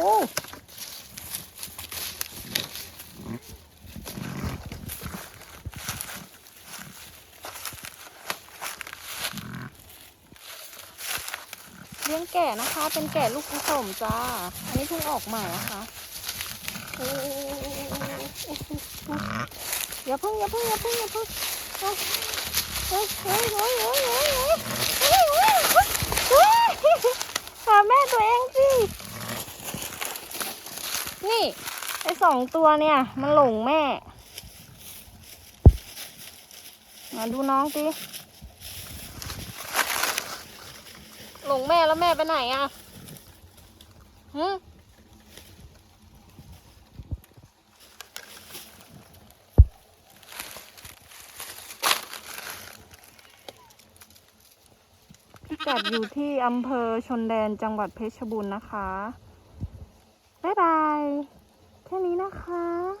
เลี้ยงแก่นะคะ เป็นแก่ลูกผสมจ้า อันนี้เพิ่งออกใหม่นะคะอย่าพึ่งอย่าพึ่งอย่าพึ่งอย่าพึ่งเฮ้ยเฮ้ยเฮ้ยเฮ้ยเฮ้ยเฮ้ยเฮ้ยหาแม่ตัวเองสิ นี่ ไอสองตัวเนี่ย มันหลงแม่ มาดูน้องสิหลงแม่แล้วแม่ไปไหนอะหืกัดอยู่ที่อำเภอชนแดนจังหวัดเพชรบูรณ์นะคะ บ๊ายบายแค่นี้นะคะ